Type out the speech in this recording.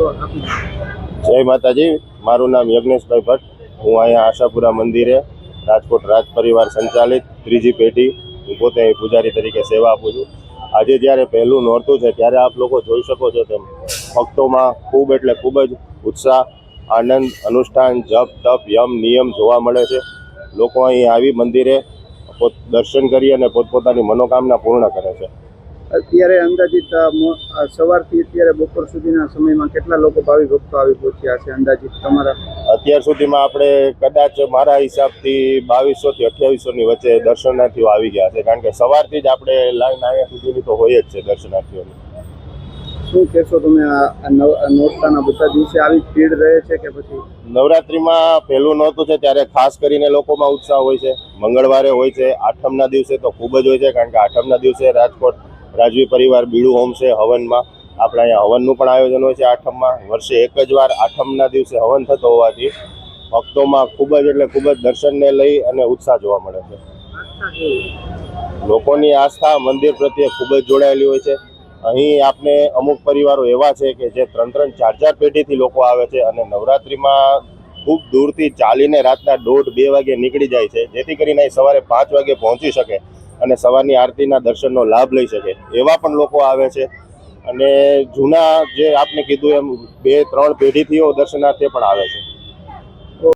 જય માતાજી, મારું નામ યજ્ઞેશભાઈ ભટ્ટ. હું અહીંયા આશાપુરા મંદિરે રાજકોટ રાજ પરિવાર સંચાલિત ત્રીજી પેઢી. હું પોતે અહીં પૂજારી તરીકે સેવા આપું છું. આજે જ્યારે પહેલું નોરતું છે, ત્યારે આપ લોકો જોઈ શકો છો તેમ ભક્તોમાં ખૂબ એટલે ખૂબ જ ઉત્સાહ, આનંદ, અનુષ્ઠાન, જપ, તપ, યમ, નિયમ જોવા મળે છે. લોકો અહીં આવી મંદિરે દર્શન કરી અને પોતપોતાની મનોકામના પૂર્ણ કરે છે. અત્યારે અંદાજિત સવારથી અત્યારે બપોર સુધીના સમયમાં કેટલા લોકો ભાવિ ભક્તો આવી પહોંચ્યા છે અંદાજિત તમારા? અત્યાર સુધીમાં આપણે કદાચ મારા હિસાબથી બાવીસો થી અઠ્યાવીસો ની વચ્ચે દર્શનાર્થીઓ આવી ગયા છે. કારણ કે સવારથી જ આપણે લાઈન આવ્યા સુધીની તો હોય જ છે દર્શનાર્થીઓની. શું કહેશો તમે આ નોરતાના બધા દિવસે આવી ભીડ રહે છે કે પછી? નવરાત્રિમાં પહેલું નહોતું છે ત્યારે ખાસ કરીને લોકોમાં ઉત્સાહ હોય છે. મંગળવારે હોય છે આઠમના દિવસે તો ખૂબ જ હોય છે કારણ કે આઠમના દિવસે રાજકોટ રાજવી પરિવાર બીડું હોમ છે, હવનમાં. આપણે અહીંયા હવનનું પણ આયોજન હોય છે આઠમમાં. વર્ષે એક જ વાર આઠમના દિવસે હવન થતો હોવાથી ભક્તોમાં ખૂબ જ એટલે ખૂબ જ દર્શનને લઈ અને ઉત્સાહ જોવા મળે છે. લોકોની આસ્થા, મંદિર પ્રત્યે ખૂબ જ જોડાયેલી હોય છે. અહીં આપણે અમુક પરિવારો એવા છે કે જે ત્રણ ત્રણ ચાર ચાર પેઢીથી લોકો આવે છે અને નવરાત્રિમાં ખૂબ દૂરથી ચાલીને રાતના દોઢ બે વાગે નીકળી જાય છે. જેથી કરીને સવારે પાંચ વાગે પહોંચી શકે. અને સવારની આરતીના દર્શનનો લાભ લઈ શકે. એવા પણ લોકો આવે છે. અને જૂના જે આપને કીધું એમ બે, ત્રણ પેઢીથીઓ દર્શનાર્થે પણ આવે છે.